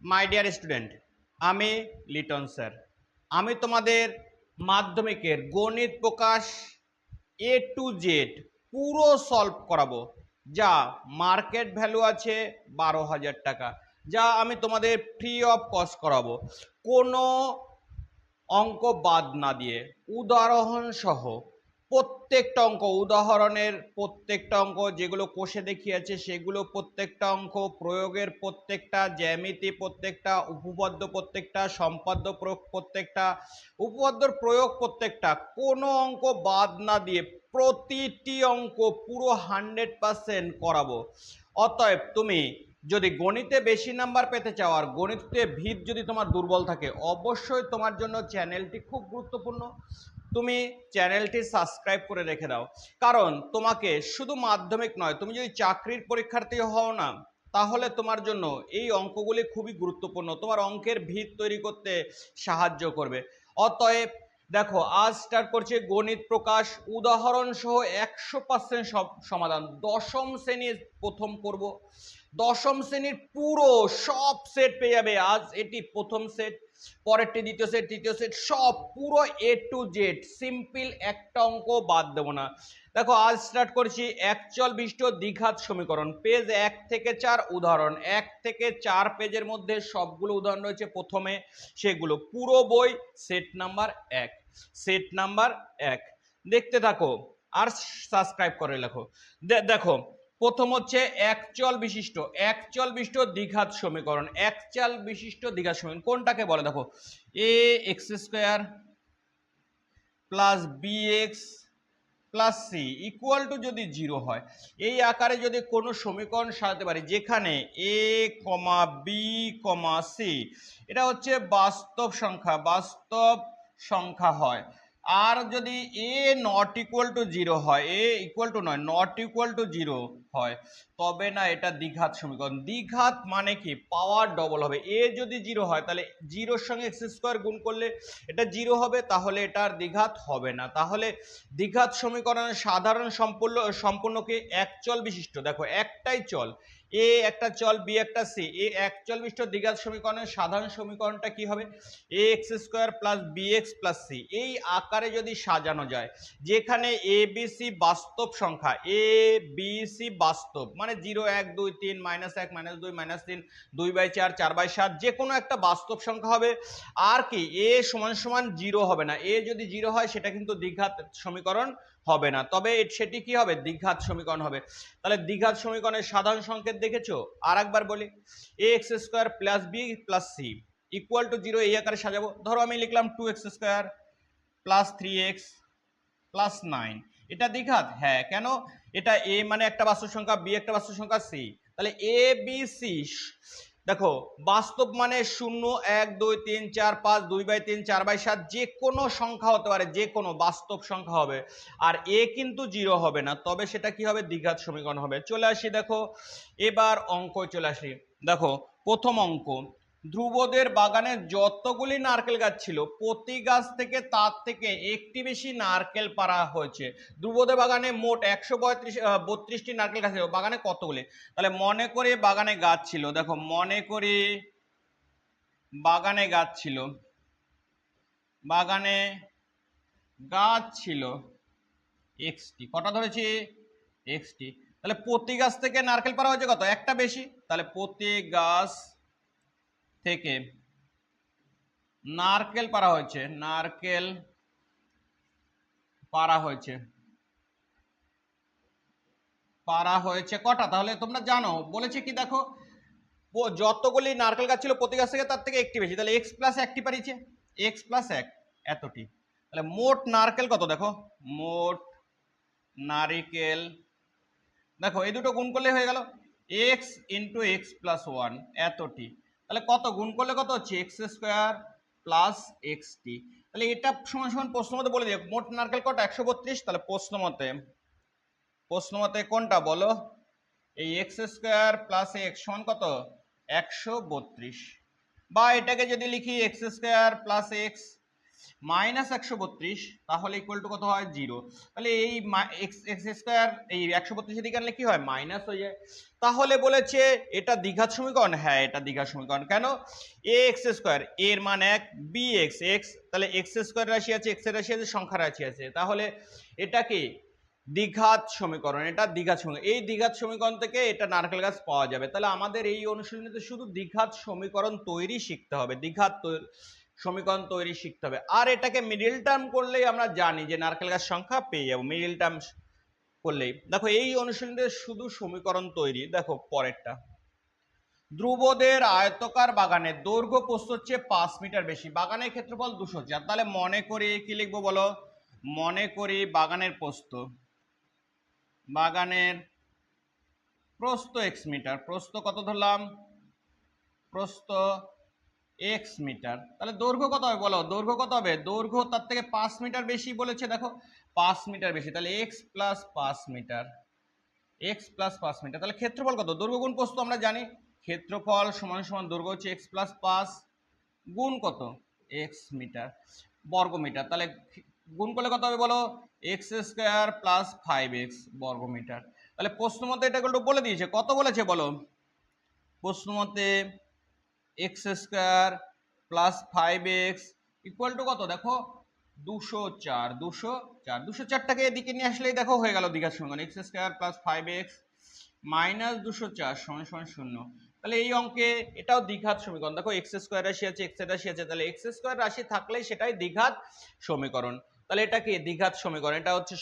My dear student আমি Liton sir. আমি তোমাদের মাধ্যমিকের Ganit Prakash A to Z পুরো সলভ করাবো, যা মার্কেট ভ্যালু আছে বারো হাজার টাকা, যা আমি তোমাদের ফ্রি অফ কস্ট করাবো। কোনো অঙ্ক বাদ না দিয়ে উদাহরণ সহ প্রত্যেকটা অঙ্ক, উদাহরণের প্রত্যেকটা অঙ্ক যেগুলো কোষে দেখিয়েছে সেগুলো প্রত্যেকটা অঙ্ক, প্রয়োগের প্রত্যেকটা, জ্যামিতি প্রত্যেকটা, উপপাদ্য প্রত্যেকটা, সম্পাদ্য প্রয়োগ প্রত্যেকটা, উপপাদ্যর প্রয়োগ প্রত্যেকটা, কোনো অঙ্ক বাদ না দিয়ে প্রতিটি অঙ্ক পুরো হান্ড্রেড পার্সেন্ট করাবো। অতএব তুমি যদি গণিতে বেশি নাম্বার পেতে চাও আর গণিতে ভিত যদি তোমার দুর্বল থাকে, অবশ্যই তোমার জন্য চ্যানেলটি খুব গুরুত্বপূর্ণ। তুমি চ্যানেলটি সাবস্ক্রাইব করে রেখে দাও। কারণ তোমাকে শুধু মাধ্যমিক নয়, তুমি যদি চাকরির পরীক্ষার্থী হও না, তাহলে তোমার জন্য এই অঙ্কগুলি খুবই গুরুত্বপূর্ণ। তোমার অঙ্কের ভিত তৈরি করতে সাহায্য করবে। অতএব দেখো, আজ স্টার্ট করছে গণিত প্রকাশ। উদাহরণ সহ একশো পার্সেন্ট সব সমাধান। দশম শ্রেণির প্রথম করব। দশম শ্রেণির পুরো সব সেট পেয়ে যাবে। আজ এটি প্রথম সেট পরেরটি, দ্বিতীয় সেট তৃতীয় সেট সব পুরো এ টু জেড সিম্পল একটা অঙ্ক বাদ দেবো না। দেখো, আজ স্টার্ট করছি একচল বিষ্ট দ্বিঘাত সমীকরণ। পেজ এক থেকে চার উদাহরণ। এক থেকে চার পেজের মধ্যে সবগুলো উদাহরণ রয়েছে প্রথমে সেগুলো। পুরো বই সেট নাম্বার এক। সেট নাম্বার এক। দেখতে থাকো আর সাবস্ক্রাইব করে লেখো। দেখো প্রথম হচ্ছে একচল বিশিষ্ট একচল বিশিষ্ট দ্বিঘাত সমীকরণ, একচল বিশিষ্ট দ্বিঘাত সমীকরণ, কোনটাকে বলে? দেখো A X square plus B X plus C equal to যদি জিরো হয়, এই আকারে যদি কোনো সমীকরণ সাজাতে পারি, যেখানে এ কমা বি কমা সি এটা হচ্ছে বাস্তব সংখ্যা বাস্তব সংখ্যা হয়। আর যদি A not equal to zero হয় এ ইকুয়াল টু নয় নট ইকুয়াল টু জিরো হয়, তবে না এটা দ্বিঘাত সমীকরণ। দ্বিঘাত মানে কি? পাওয়ার ডবল হবে। এ যদি জিরো হয়, তাহলে জিরোর সঙ্গে এক্স স্কোয়ার গুণ করলে এটা জিরো হবে, তাহলে এটার দ্বিঘাত হবে না। তাহলে দ্বিঘাত সমীকরণের সাধারণ সম্পূর্ণ, সম্পূর্ণকে এক চল বিশিষ্ট। দেখো, একটাই চল। এ একটা চল বি একটা সি এ এক চল বিশিষ্ট দ্বিঘাত সমীকরণের সাধারণ সমীকরণটা কি হবে? A X square plus B X plus C এই আকারে যদি সাজানো যায়, যেখানে এ বি সি বাস্তব সংখ্যা এ বি সি বাস্তব মানে জিরো, এক, দুই, তিন মাইনাস এক মাইনাস দুই মাইনাস তিন, দুই বাই চার চার বাই সাত যে কোনো একটা বাস্তব সংখ্যা হবে। আর কি এ সমান সমান জিরো হবে না। এ যদি জিরো হয়, সেটা কিন্তু দ্বিঘাত সমীকরণ হবে না। তবে সেটি কি হবে? দ্বিঘাত সমীকরণ হবে। তাহলে দ্বিঘাত সমীকরণের সাধারণ সংকেত দেখেছ? আর একবার বলি। A X square plus B plus C equal to zero এই আকারে সাজাবো। ধরো আমি লিখলাম two X square plus three X plus nine এটা দ্বিঘাত? হ্যাঁ। কেন? এটা এ মানে একটা বাস্তব সংখ্যা বি একটা বাস্তব সংখ্যা সি তাহলে এ বি সি দেখো, বাস্তব মানে শূন্য, এক, দুই, তিন, চার, পাঁচ, দুই বাই তিন, চার বাই সাত, যে কোনো সংখ্যা হতে পারে, যে কোনো বাস্তব সংখ্যা হবে। আর এ কিন্তু জিরো হবে না, তবে সেটা কি হবে? দ্বিঘাত সমীকরণ হবে। চলে আসি দেখো, এবার অঙ্ক চলে আসি। দেখো, প্রথম অঙ্ক ধ্রুবদের বাগানে যতগুলি নারকেল গাছ ছিল, প্রতি গাছ থেকে তার থেকে একটি বেশি নারকেল পাড়া হয়েছে। ধ্রুবদের বাগানে মোট একশো পঁয়ত্রিশ বত্রিশটি নারকেল গাছ ছিল। বাগানে কতগুলি? তাহলে মনে করে বাগানে গাছ ছিল। দেখো, মনে করে বাগানে গাছ ছিল। বাগানে গাছ ছিল এক্সটি। কটা ধরেছি? এক্সটি। তাহলে প্রতি গাছ থেকে নারকেল পাড়া হয়েছে কত? একটা বেশি। তাহলে প্রতি গাছ থেকে নারকেল পারা হয়েছে, নারকেল পারা হয়েছে। পারা হয়েছে কটা? তাহলে তোমরা জানো, বলেছে কি দেখো যতগুলি নারকেল গাছ ছিল প্রতি গাছ থেকে তার থেকে একটি বেশি। তাহলে এক্স প্লাস একটি পারিছে এক্স প্লাস এক, এতটি। তাহলে মোট নারকেল কত দেখো? মোট নারিকেল, দেখো, এই দুটো গুণ করলে হয়ে গেল X into X plus one এতটি। তাহলে কত? গুণ করলে কত হচ্ছে? এক্স স্কোয়ার প্লাস এক্স টি তাহলে এটা সমান সমান প্রশ্ন মতে বলে দিয়ে মোট নারকেল কটা? একশো বত্রিশ। তাহলে প্রশ্ন মতে প্রশ্ন মতে কোনটা বলো? এই এক্স স্কোয়ার প্লাস এক্স সমান কত? একশো বত্রিশ। বা এটাকে যদি লিখি X square plus X minus একশো বত্রিশ, তাহলে ইকুয়াল টু কত হয়? জিরো তাহলে এই এক্স স্কোয়ার এই একশো বত্রিশের দিকে আনলে কি হয়? মাইনাস হয়ে যায়। তাহলে বলেছে, এটা দ্বিঘাত সমীকরণ? হ্যাঁ এটা দ্বিঘাত সমীকরণ। কেন? এ এক্স স্কোয়ার এর মান এক বি এক্স এক্স তাহলে এক্স স্কোয়ার রাশি আছে এক্সের রাশি আছে, সংখ্যা রাশি আছে। তাহলে এটা কি? দ্বিঘাত সমীকরণ, এটা দ্বিঘাত সমীকরণ। এই দ্বিঘাত সমীকরণ থেকে এটা নারকেল গাছ পাওয়া যাবে। তাহলে আমাদের এই অনুশীলনীতে শুধু দ্বিঘাত সমীকরণ তৈরি শিখতে হবে। দ্বিঘাত সমীকরণ তৈরি শিখতে হবে। আর এটাকে মিডিল টার্ম করলেই আমরা জানি যে নারকেল গাছ সংখ্যা পেয়ে যাব। মিডিল টার্ম করলেই। দেখো, এই অনুশীলনীতে শুধু সমীকরণ তৈরি, দেখো পরেরটা। ধ্রুবদের আয়তকার বাগানের দৈর্ঘ্য প্রস্থ হচ্ছে পাঁচ মিটার বেশি। বাগানের ক্ষেত্রফল দুশো চার তাহলে মনে করি কি লিখব বলো? মনে করি বাগানের প্রস্থ। বাগানের প্রস্থ এক্স মিটার। প্রস্থ কত ধরলাম? প্রস্থ এক্স মিটার তাহলে দৈর্ঘ্য কত হবে বলো? দৈর্ঘ্য কত হবে? দৈর্ঘ্য তার থেকে পাঁচ মিটার বেশি বলেছে, দেখো। পাঁচ মিটার বেশি। তাহলে এক্স প্লাস পাঁচ মিটার এক্স প্লাস পাঁচ মিটার তাহলে ক্ষেত্রফল কত? দৈর্ঘ্য গুণ প্রস্থ আমরা জানি। ক্ষেত্রফল সমান সমান দৈর্ঘ্য হচ্ছে এক্স প্লাস পাঁচ গুণ কত? এক্স মিটার বর্গ মিটার তাহলে গুণ করলে কত হবে বলো? X square plus five X বর্গ মিটার তাহলে প্রশ্ন মতে এটা বলে দিয়েছে। কত বলেছে বলো? প্রশ্ন মতে X square plus five X equal to কত? দেখো, দুশো চার দুশো চার, দুশো চারটাকে এদিকে নিয়ে আসলেই দেখো হয়ে গেল দীঘার সমীকরণ X square plus five X minus দুশো চার সমান সমান শূন্য। তাহলে এই অঙ্কে এটাও দ্বিঘাত সমীকরণ। দেখো এক্স স্কোয়ার রাশি আছে এক্স রাশি আছে, তাহলে এক্স স্কোয়ার রাশি থাকলেই সেটাই দ্বিঘাত সমীকরণ। তাহলে এটা কি দ্বিঘাত সমীকরণ? এটা হচ্ছে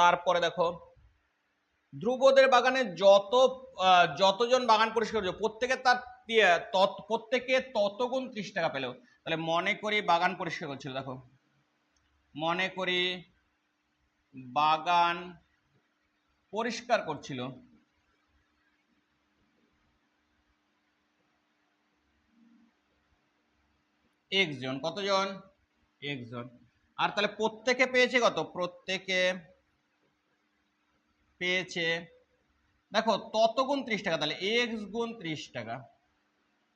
তারপরে দেখো, ধ্রুবদের বাগানে যত যতজন বাগান পরিষ্কার করছে, প্রত্যেকে তার প্রত্যেকে ততগুণ ত্রিশ টাকা পেল। তাহলে মনে করি বাগান পরিষ্কার করছিল, দেখো। মনে করি বাগান পরিষ্কার করছিল। এক্স জন কতজন? এক্স জন আর তাহলে প্রত্যেকে পেয়েছে কত? প্রত্যেকে পেয়েছে, দেখো তত গুণ ত্রিশ টাকা, তাহলে এক্স গুণ ত্রিশ টাকা।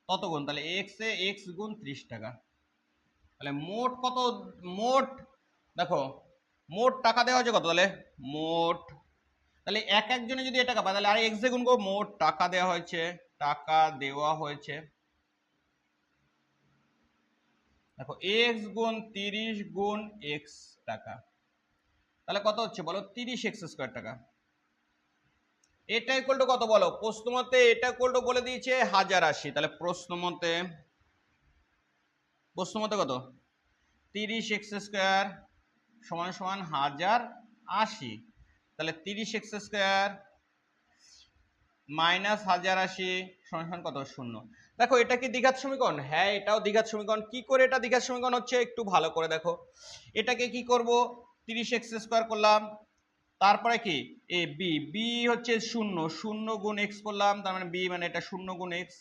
তত গুণ তাহলে এক্স এক্স গুণ ত্রিশ টাকা। তাহলে মোট কত? মোট, দেখো, মোট টাকা দেওয়া হয়েছে কত তাহলে? মোট। তাহলে এক একজনে যদি এ টাকা পায়, তাহলে আর এক্স গুণ করব, মোট টাকা দেওয়া হয়েছে, টাকা দেওয়া হয়েছে। দেখো এক্স গুণ তিরিশ গুণ এক্স টাকা। তাহলে কত হচ্ছে বলো? তিরিশ এক্স স্কোয়ার টাকা। এটা ইকুয়াল টু কত বলো? প্রশ্ন মতে এটা ইকুয়াল বলে দিয়েছে হাজার আশি। তাহলে প্রশ্ন মতে প্রশ্ন মতে কত? তিরিশ এক্স স্কোয়ার সমান সমান হাজার আশি। তাহলে তিরিশ এক্স স্কোয়ার মাইনাস হাজার আশি সমান কত? শূন্য। দেখো, এটা কি দ্বিঘাত সমীকরণ? হ্যাঁ এটাও দ্বিঘাত সমীকরণ। কি করে এটা দ্বিঘাত সমীকরণ হচ্ছে? একটু ভালো করে দেখো। এটাকে কি করব? তিরিশ এক্স স্কোয়ার করলাম। তারপরে কি? এ বি বি হচ্ছে শূন্য শূন্য গুণ এক্স করলাম, তার মানে বি মানে এটা শূন্য গুণ X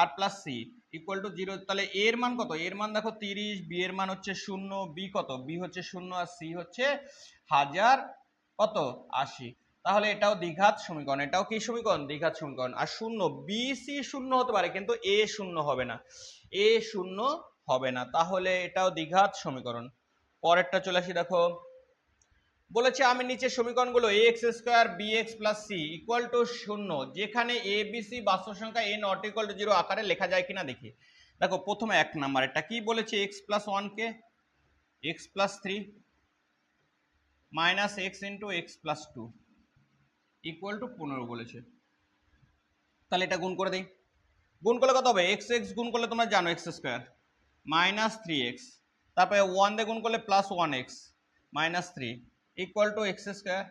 R plus C equal to zero তাহলে এর মান কত? এর মান দেখো তিরিশ বি এর মান হচ্ছে শূন্য বি কত? বি হচ্ছে শূন্য আর সি হচ্ছে হাজার কত? আশি। তাহলে এটাও দ্বিঘাত সমীকরণ, এটাও কি সমীকরণ? দ্বিঘাত সমীকরণ। আর শূন্য বি সি শূন্য হতে পারে, কিন্তু এ শূন্য হবে না। এ শূন্য হবে না, তাহলে এটাও দ্বিঘাত সমীকরণ। পরেরটা চলে আসি, দেখো। বলেছে, আমি নিচে সমীকরণগুলো A X square B X plus C equal to শূন্য, যেখানে এ বি সি বাস্তব সংখ্যা A not equal to zero আকারে লেখা যায় কিনা দেখি। দেখো, প্রথমে এক নাম্বার, এটা কি বলেছে এক্স প্লাস ওয়ানকে X plus three minus X into X plus two equal to পনেরো বলেছে। তাহলে এটা গুণ করে দিই। গুণ করলে কত হবে? এক্স এক্স গুণ করলে তোমরা জানো x square minus three x তারপরে ওয়ান দিয়ে গুণ করলে plus one x minus three equal to x square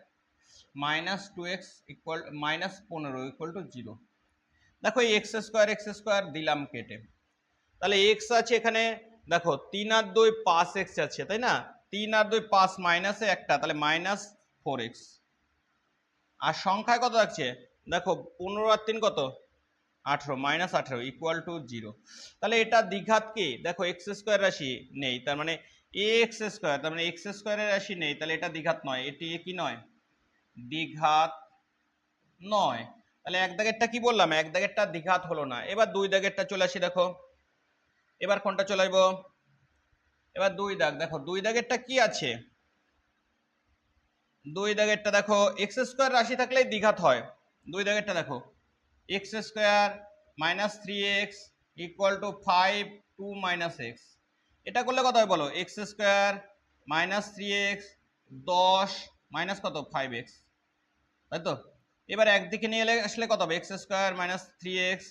minus two x equal minus পনেরো ইকুয়াল টু জিরো দেখো এই এক্স স্কোয়ার এক্স স্কোয়ার দিলাম কেটে। তাহলে এক্স আছে এখানে, দেখো তিন আর দুই পাঁচ এক্স আছে, তাই না? তিন আর দুই পাঁচ মাইনাসে একটা, তাহলে মাইনাস ফোর এক্স আর সংখ্যায় কত থাকছে দেখো পনেরো আর তিন কত? আঠেরো মাইনাস আঠেরো ইকুয়াল টু জিরো তাহলে এটা দ্বিঘাত কি? দেখো এক্স স্কোয়ার রাশি নেই, তার মানে এ এক্স স্কোয়ার তার মানে এক্স স্কোয়ারের রাশি নেই, তাহলে এটা দ্বিঘাত নয়, এটি কি নয়? দ্বিঘাত নয়। তাহলে এক দাগেরটা কি বললাম? এক দাগেরটা দ্বিঘাত হলো না। এবার দুই দাগেরটা চলে আসি, দেখো। এবার কোনটা চলে এবার দুই দাগ, দেখো, দুই দাগেরটা কি আছে? দুই দাগেরটা, দেখো এক্স স্কোয়ার রাশি থাকলে দ্বিঘাত হয়। দুই দাগেরটা, দেখো X square minus three X equal to five two minus X এটা করলে কত হয় বলো? X square minus three X দশ মাইনাস কত? ফাইভ এক্স তাই তো? এবার একদিকে নিয়ে এলে আসলে কত হবে? X square minus three X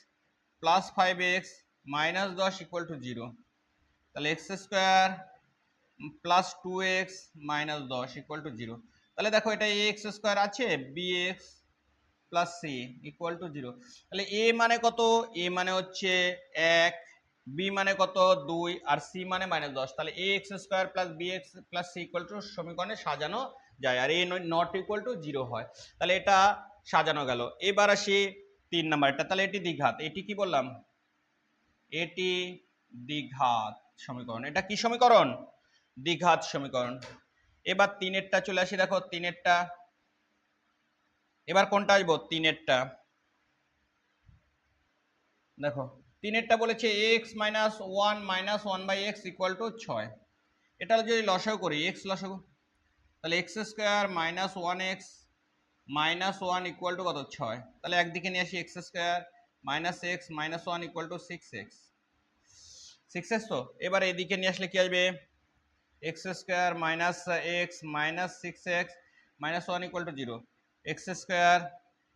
plus five X minus দশ ইকুয়াল টু জিরো তাহলে X square plus two X minus দশ ইকুয়াল টু জিরো তাহলে দেখো এটা এ এক্স স্কোয়ার আছে B X plus C equal to zero তাহলে A মানে কত? এ মানে হচ্ছে এক বি মানে কত? দুই আর সি মানে মাইনাস দশ। তাহলে A X square plus B X plus C equal to সমীকরণে সাজানো যায় আর A not equal to zero হয়। তাহলে এটা সাজানো গেল। এবার আসি তিন নাম্বারটা তাহলে এটি দ্বিঘাত। এটি কি বললাম? এটি দ্বিঘাত সমীকরণ। এটা কি সমীকরণ? দ্বিঘাত সমীকরণ। এবার তিনেরটা চলে আসি। দেখো, তিনেরটা। এবার কোনটা আসব? তিনেরটা। দেখো তিনেরটা বলেছে X minus one minus one by X equal to ছয়। এটা যদি লসাগু করি এক্স লসাগু? তাহলে X square minus one X minus one equal to কত? ছয়। তাহলে একদিকে নিয়ে আসি X square minus X minus one equal to six X six X তো? এবার এদিকে নিয়ে আসলে কি আসবে? X square minus X minus six X minus one equal to zero X square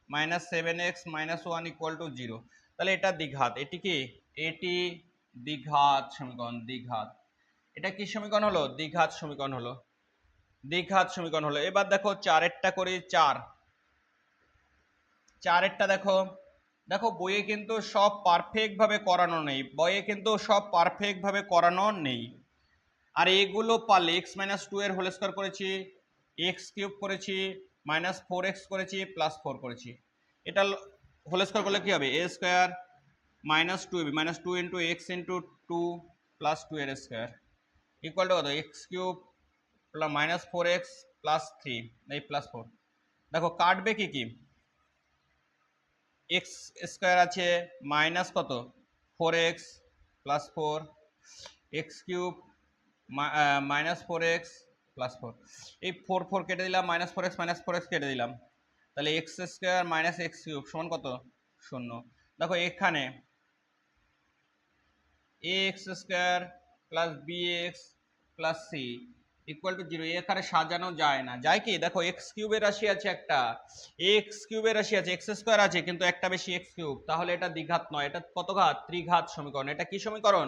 minus seven X minus one equal to zero তাহলে এটা দ্বিঘাত। এটি কি? এটি দ্বিঘাত সমীকরণ, দ্বিঘাত। এটা কি সমীকরণ হলো? দ্বিঘাত সমীকরণ হলো। দ্বিঘাত সমীকরণ হলো। এবার দেখো চারেরটা করি চার। চারেরটা দেখো। দেখো বইয়ে কিন্তু সব পারফেক্ট ভাবে করানো নেই। বইয়ে কিন্তু সব পারফেক্ট ভাবে করানো নেই। আর এগুলো পারলে এক্স মাইনাস টু এর হোল স্কোয়ার করেছি এক্স কিউব করেছি মাইনাস ফোর এক্স করেছি প্লাস ফোর করেছি। এটা হোল স্কোয়ার করলে কি হবে? A square minus two A B minus two into X into two plus two এর স্কোয়ার ইকুয়াল টু কত? X cube plus minus four X plus three এই plus four দেখো, কাটবে কি কি? এক্স স্কোয়ার আছে মাইনাস কত? Four X plus four X cube minus four X plus four এই ফোর ফোর কেটে দিলাম minus four X minus four X কেটে দিলাম। তাহলে X square minus X cube সমান কত? শূন্য। দেখো এখানে A X square plus B X plus C equal to zero এখানে সাজানো যায় না। যায় কি? দেখো এক্স কিউবের রাশি আছে একটা। এক্স কিউবের রাশি আছে এক্স স্কোয়ার আছে, কিন্তু একটা বেশি এক্স কিউব তাহলে এটা দ্বিঘাত নয়। এটা কত ঘাত? ত্রিঘাত সমীকরণ। এটা কি সমীকরণ?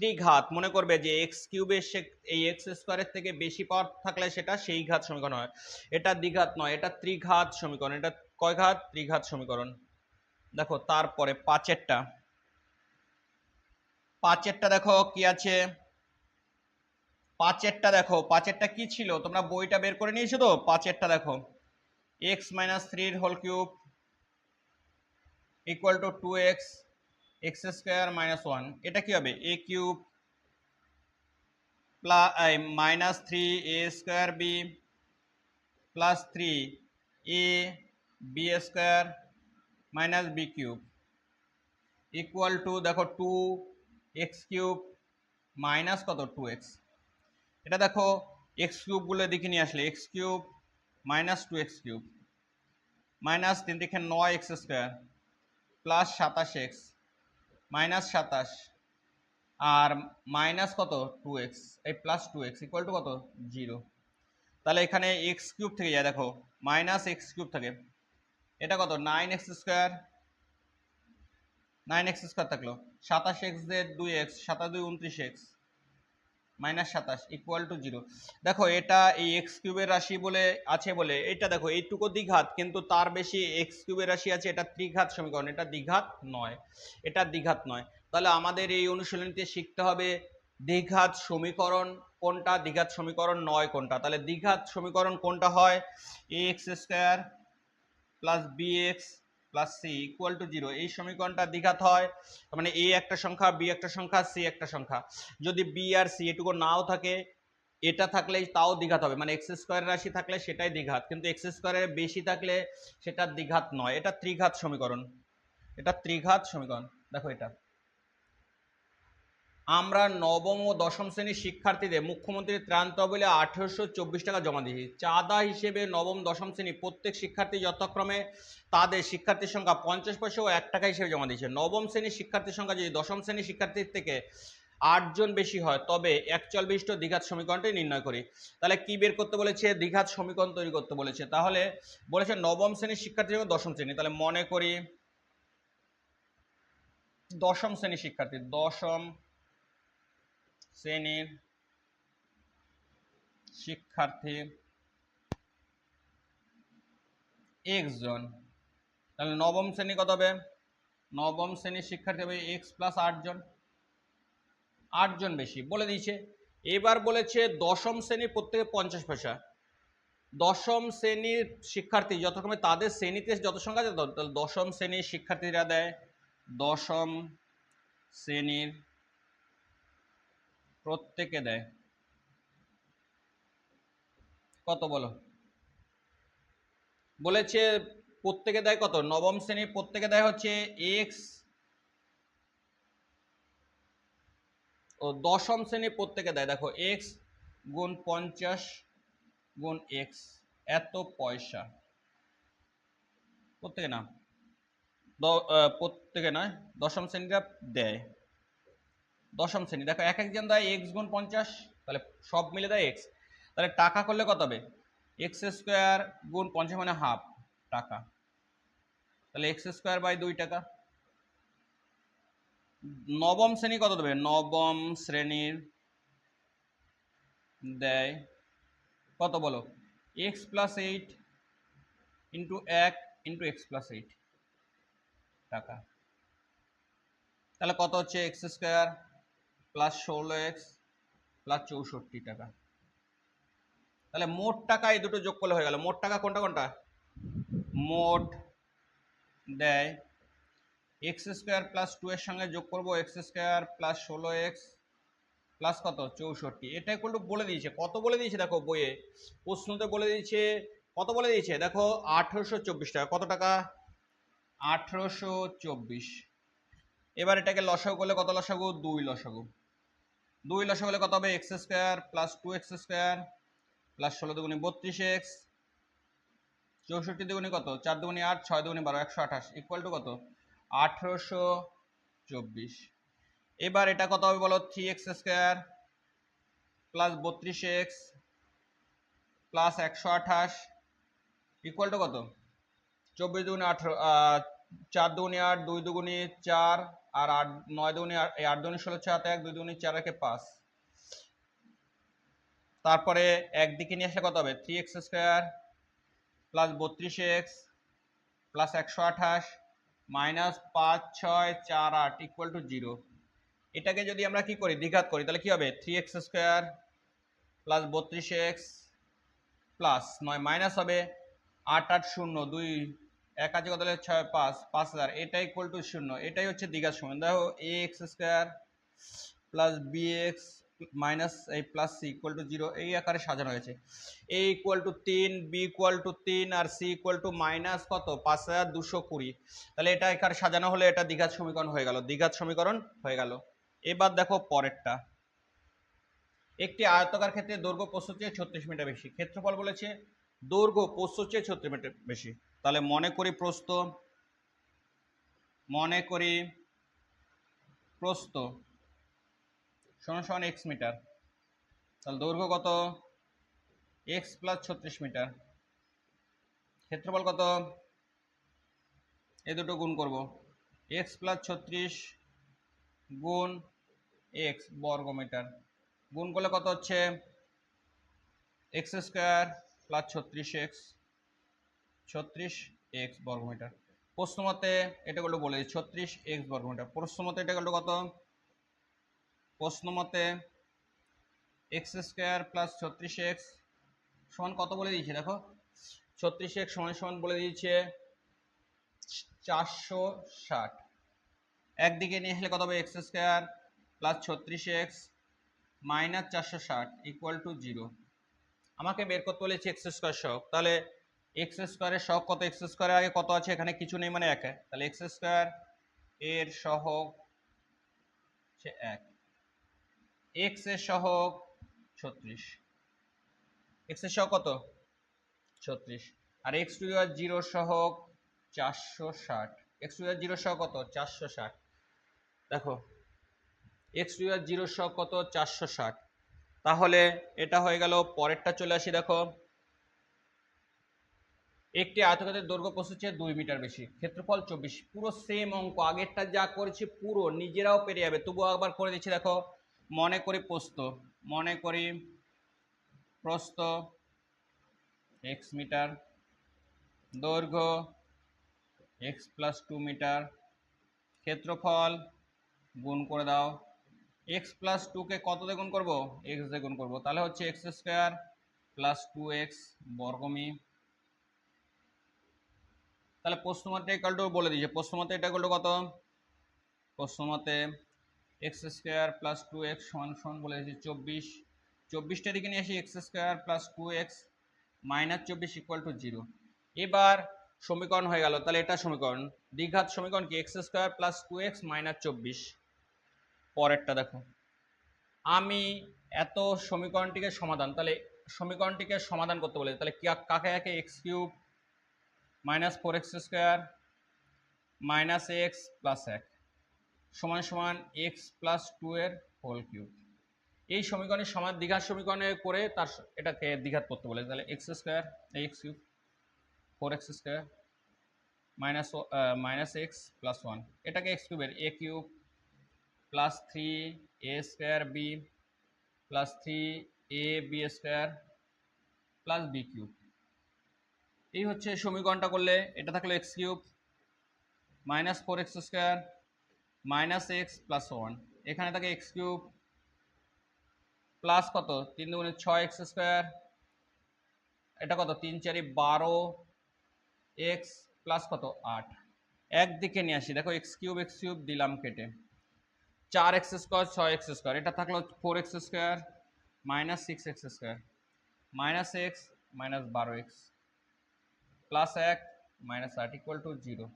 ত্রিঘাত। মনে করবে যে এক্স কিউবের সে এই এক্স স্কোয়ারের থেকে বেশি পাওয়ার থাকলে সেটা সেই ঘাত সমীকরণ হয়। এটা দ্বিঘাত নয়, এটা ত্রিঘাত সমীকরণ। এটা কয় ঘাত? ত্রিঘাত সমীকরণ। দেখো, তারপরে পাঁচেরটা। পাঁচেরটা দেখো কি আছে? পাঁচেরটা দেখো, পাঁচেরটা কি ছিল? তোমরা বইটা বের করে নিয়েছো তো? পাঁচেরটা দেখো। এক্স মাইনাস থ্রির whole cube equal to two X X square minus one, এটা কি হবে? A cube plus minus three A square B plus three A B square minus B cube. Equal to, দেখো, টু এক্স কিউব মাইনাস কত? Two X. এটা দেখো, X কিউবগুলো দিকে নিয়ে আসলে, X cube minus two X cube. Minus তিন দিকে নয় এক্স স্কোয়ার প্লাস সাতাশ এক্স। মাইনাস সাতাশ। আর মাইনাস কত? টু এক্স এই plus two X equal to কত? জিরো তাহলে এখানে এক্স কিউব থেকে যায়, দেখো মাইনাস এক্স কিউব থাকে। এটা কত? Nine X square nine X square থাকল। সাতাশ এক্স দের দুই এক্স সাতাশ দুই উনত্রিশ এক্স মাইনাস সাতাশ ইকুয়াল টু জিরো দেখো, এটা এই এক্স কিউবের রাশি বলে আছে বলে, এটা দেখো, এইটুকু দ্বিঘাত, কিন্তু তার বেশি এক্স কিউবের রাশি আছে, এটা ত্রিঘাত সমীকরণ, এটা দ্বিঘাত নয়, এটা দ্বিঘাত নয়। তাহলে আমাদের এই অনুশীলনীতে শিখতে হবে দ্বিঘাত সমীকরণ কোনটা, দ্বিঘাত সমীকরণ নয় কোনটা। তাহলে দ্বিঘাত সমীকরণ কোনটা হয়? A X square plus B X plus C equal to zero এই সমীকরণটা দ্বিঘাত হয় মানে এ একটা সংখ্যা বি একটা সংখ্যা সি একটা সংখ্যা। যদি বি আর সি এটুকু নাও থাকে, এটা থাকলে তাও দ্বিঘাত হবে মানে এক্স স্কোয়ারের রাশি থাকলে সেটাই দ্বিঘাত, কিন্তু এক্স স্কোয়ারের বেশি থাকলে সেটা দ্বিঘাত নয়, এটা ত্রিঘাত সমীকরণ, এটা ত্রিঘাত সমীকরণ, দেখো এটা। আমরা নবম ও দশম শ্রেণির শিক্ষার্থীদের মুখ্যমন্ত্রীর ত্রাণ তহবিলে আঠেরোশো চব্বিশ টাকা জমা দিয়েছি। চাঁদা হিসেবে নবম, দশম শ্রেণি প্রত্যেক শিক্ষার্থী যথাক্রমে তাদের শিক্ষার্থীর সংখ্যা পঞ্চাশ পয়সা ও এক টাকা হিসেবে জমা দিয়েছে। নবম শ্রেণির শিক্ষার্থীর সংখ্যা যদি দশম শ্রেণির শিক্ষার্থীর থেকে আটজন বেশি হয়, তবে একচল বিশিষ্ট দ্বিঘাত সমীকরণটি নির্ণয় করি। তাহলে কি বের করতে বলেছে? দীঘাত সমীকরণ তৈরি করতে বলেছে। তাহলে বলেছে নবম শ্রেণির শিক্ষার্থী এবং দশম শ্রেণি। তাহলে মনে করি দশম শ্রেণির শিক্ষার্থী, দশম শ্রেণির শিক্ষার্থী এক্স জন তাহলে নবম শ্রেণি কত হবে? নবম শ্রেণির শিক্ষার্থী হবে এক্স প্লাস আটজন আটজন বেশি, বলে দিয়েছে। এবার বলেছে দশম শ্রেণির প্রত্যেকে পঞ্চাশ পয়সা। দশম শ্রেণির শিক্ষার্থী যথাক্রমে তাদের শ্রেণীতে যত সংখ্যা আছে দশম শ্রেণির শিক্ষার্থীরা দেয়। দশম শ্রেণির প্রত্যেকে দেয়। কত বলো? বলেছে প্রত্যেকে দেয় কত? নবম শ্রেণির প্রত্যেকে দেয় হচ্ছে এক্স ও দশম শ্রেণির প্রত্যেকে দেয়। দেখো এক্স গুণ পঞ্চাশ গুণ এক্স এত পয়সা। প্রত্যেকে না? প্রত্যেকে নয়, দশম শ্রেণীরা দেয়। দশম শ্রেণি। দেখো, এক একজন দেয় এক্স গুণ পঞ্চাশ, তাহলে সব মিলে দেয় এক্স তাহলে টাকা করলে কত হবে? এক্স স্কোয়ার গুণ পঞ্চাশ মানে হাফ টাকা। তাহলে এক্স স্কোয়ার বাই দুই টাকা। নবম শ্রেণি কত দেবে? নবম শ্রেণির দেয়, কত বলো? এক্স প্লাস এইট ইন্টু এক ইন্টু এক্স প্লাস এইট টাকা। তাহলে কত হচ্ছে? এক্স স্কোয়ার প্লাস ষোলো এক্স প্লাস চৌষট্টি টাকা। তাহলে মোট টাকা এই দুটো যোগ করলে হয়ে গেল। মোট টাকা কোনটা কোনটা? মোট দেয় এক্স স্কোয়ার প্লাস টু এর সঙ্গে যোগ করব। এক্স স্কোয়ার প্লাস ষোলো এক্স প্লাস কত? চৌষট্টি। এটা একটু বলে দিয়েছে। কত বলে দিয়েছে দেখো বইয়ে? প্রশ্নতে বলে দিয়েছে, কত বলে দিয়েছে? দেখো আঠেরোশো চব্বিশ টাকা। কত টাকা? আঠেরোশো চব্বিশ। এবার এটাকে লসাগু করলে কত লসাগু? দুই লসাগু। দুই লসাগু হলে কত হবে? X square plus two X square plus ষোলো দুগুনি বত্রিশ এক্স। চৌষট্টি দুগুনি কত? চার দুগুনি আট, ছয় দুগুনি বারো, একশো আঠাশ। ইকুয়াল টু কত? আঠেরোশো চব্বিশ। এবার এটা কত হবে বলো? থ্রি এক্স স্কোয়ার প্লাস বত্রিশ এক্স প্লাস একশো আঠাশ। ইকুয়াল টু কত? চব্বিশ দুগুনি আঠেরো চার দুগুনি আট, দুই দুগুনি চার, আর আট, নয় দুগুনি আট দুগুনি ষোলো চার এক, দুই দুগুনি চার একে পাঁচ। তারপরে একদিকে নিয়ে আসলে কত হবে? থ্রি এক্স স্কোয়ার প্লাস বত্রিশ এক্স প্লাস একশো আঠাশ মাইনাস পাঁচ, ছয়, চার, আট ইকুয়াল টু জিরো এটাকে যদি আমরা কি করি? দ্বিঘাত করি, তাহলে কি হবে? থ্রি এক্স স্কোয়ার প্লাস বত্রিশ এক্স প্লাস নয় মাইনাস হবে আট আট, শূন্য, দুই এক আছে কত ছয় পাঁচ পাঁচ হাজার। এটা ইকুয়াল টু শূন্য। এটাই হচ্ছে দ্বিঘাত সময় দেখো x square plus b x minus এই plus c equal to zero এই আকারে সাজানো হয়েছে। এ ইকুয়াল টু তিন বি ইকুয়াল টু তিন, আর সি ইকুয়াল টু মাইনাস কত? পাঁচ হাজার দুশো কুড়ি। তাহলে এটা এখানে সাজানো হলে এটা দ্বিঘাত সমীকরণ হয়ে গেল। দ্বিঘাত সমীকরণ হয়ে গেল। এবার দেখো পরেরটা। একটি আয়তকার ক্ষেত্রে দৈর্ঘ্য প্রস্তুত চেয়ে ছত্রিশ মিটার বেশি। ক্ষেত্রফল বলেছে দৈর্ঘ্য প্রস্তুত চেয়ে ছত্রিশ মিটার বেশি। তাহলে মনে করি প্রস্ত মনে করি প্রস্ত সমান এক্স মিটার। তাহলে দৈর্ঘ্য কত? এক্স প্লাস ছত্রিশ মিটার। ক্ষেত্রফল কত? এ দুটো গুণ করব। এক্স প্লাস ছত্রিশ গুণ এক্স বর্গ মিটার। গুণ করলে কত হচ্ছে? এক্স স্কোয়ার প্লাস ছত্রিশ এক্স ছত্রিশ এক্স বর্গমিটার প্রশ্ন মতে এটা গুলো বলে ছত্রিশ এক্স বর্গমিটার প্রশ্ন মতে এটা গুলো কত? প্রশ্ন মতে এক্স স্কোয়ার প্লাস ছত্রিশ এক্স সমান কত বলে দিয়েছে? দেখো, ছত্রিশ এক্স সমান সমান বলে দিয়েছে চারশো ষাট। একদিকে নিয়ে আসলে কত হবে? এক্স স্কোয়ার প্লাস ছত্রিশ এক্স মাইনাস চারশো ষাট ইকুয়াল টু জিরো আমাকে বের করতে বলেছে এক্স স্কোয়ার সহগ। তাহলে এক্স স্কোয়ারের সহগ কত? এক্স স্কোয়ারের আগে কত আছে? এখানে কিছু নেই মানে এক। তাহলে এক্স স্কোয়ার এর সহগ হচ্ছে এক। এক্সের সহগ ছত্রিশ। এক্সের সহগ কত? ছত্রিশ। আর এক্স টু আর জিরো সহগ চারশো ষাট। এক্স টু আর জিরো সহগ কত? চারশো ষাট। দেখো এক্স টু আর জিরো সহগ কত? চারশো ষাট। তাহলে এটা হয়ে গেল পরেরটা চলে আসি, দেখো। একটি আয়তক্ষেত্রের দৈর্ঘ্য প্রস্থ দুই মিটার বেশি। ক্ষেত্রফল চব্বিশ। পুরো সেম অঙ্ক। আগেরটা যা করেছি, পুরো নিজেরাও পেরে যাবে। তবুও একবার করে দিচ্ছি, দেখো। মনে করি প্রস্থ। মনে করি প্রস্থ এক্স মিটার। দৈর্ঘ্য এক্স প্লাস টু মিটার। ক্ষেত্রফল গুণ করে দাও। এক্স প্লাস টুকে কত দিয়ে করব? এক্স দিয়ে গুণ করব। তাহলে হচ্ছে x square plus two x বর্গমি। তাহলে প্রশ্নমতে ইকাল বলে দিয়েছে। প্রশ্নমতে এটা টু কত? প্রশ্নমতে x square plus two x সমান সমান বলে দিয়েছে চব্বিশ। চব্বিশটা দিকে নিয়ে আসি x square plus two x minus চব্বিশ ইকুয়াল টু জিরো এবার সমীকরণ হয়ে গেল, তাহলে এটা সমীকরণ। দ্বিঘাত সমীকরণ কি? X square plus two x minus চব্বিশ। পরেরটা দেখো। আমি এত সমীকরণটিকে সমাধান, তাহলে সমীকরণটিকে সমাধান করতে বলে, তাহলে কাকে কাকে x cube minus four x square minus x plus এক সমান সমান এক্স প্লাস টু এর হোল কিউব। এই সমীকরণের সমান দ্বিঘাত সমীকরণে করে তার এটাকে দ্বিঘাত করতে বলে। তাহলে x square x cube four x square minus minus x plus one. এটাকে এক্স কিউবের a cube plus three a square b plus three a b square plus b cube. এই হচ্ছে সমীকরণটা করলে এটা থাকল x cube minus four x square minus x plus one এখানে থাকে এক্স কিউব প্লাস কত? তিন দুগুণে ছয় এক্স স্কোয়ার এটা কত? তিন চারি বারো এক্স প্লাস কত? আট। একদিকে নিয়ে আসি। দেখো এক্স কিউব এক্স কিউব দিলাম কেটে। চার এক্স স্কোয়ার ছয় এক্স স্কোয়ার এটা থাকল four x square minus six x square minus x minus বারো এক্স প্লাস এক মাইনাস আট ইকুয়াল টু জিরো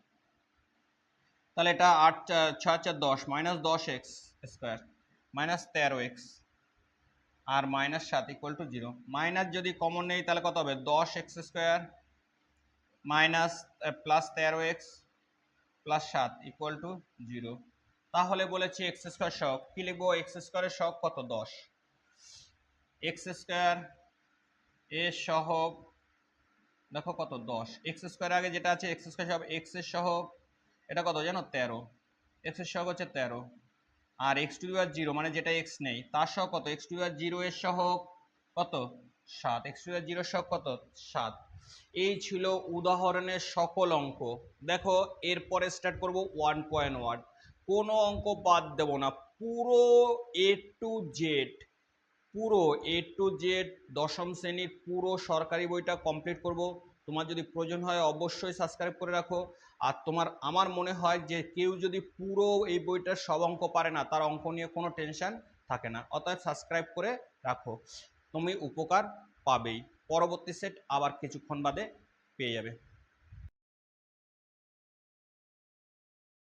তাহলে এটা আট ছয় চার দশ মাইনাস দশ এক্স স্কোয়ার মাইনাস তেরো এক্স আর মাইনাস সাত ইকুয়াল টু জিরো মাইনাস যদি কমন নেই, তাহলে কত হবে? দশ এক্স স্কোয়ার মাইনাস প্লাস তেরো এক্স প্লাস সাত ইকুয়াল টু জিরো তাহলে বলেছি এক্স স্কোয়ার শখ কী লিখব? এক্স স্কোয়ারের শখ কত? দশ। এক্স স্কোয়ার এর সহগ দেখো কত, দশ। এক্স স্কোয়ার আগে যেটা আছে এক্স স্কোয়ার সব এক্সের সহগ, এটা কত জানো? তেরো। এক্সের সহগ হচ্ছে তেরো। আর এক্স টু আর জিরো মানে যেটা এক্স নেই, তার সহ কত? এক্স টু আর জিরো এর সহগ কত? সাত। এক্স টু আর জিরোর সহগ কত? সাত। এই ছিল উদাহরণের সকল অঙ্ক। দেখো, এরপরে স্টার্ট করব ওয়ান পয়েন্ট ওয়ান কোনো অঙ্ক বাদ দেব না। পুরো এ টু জেড পুরো এ টু জেড দশম শ্রেণির পুরো সরকারি বইটা কমপ্লিট করব। তোমার যদি প্রয়োজন হয় অবশ্যই সাবস্ক্রাইব করে রাখো। আর তোমার, আমার মনে হয় যে কেউ যদি পুরো এই বইটার সব অঙ্ক পারে না, তার অঙ্ক নিয়ে কোনো টেনশন থাকে না। অতএব সাবস্ক্রাইব করে রাখো। তুমি উপকার পাবেই। পরবর্তী সেট আবার কিছুক্ষণ বাদে পেয়ে যাবে।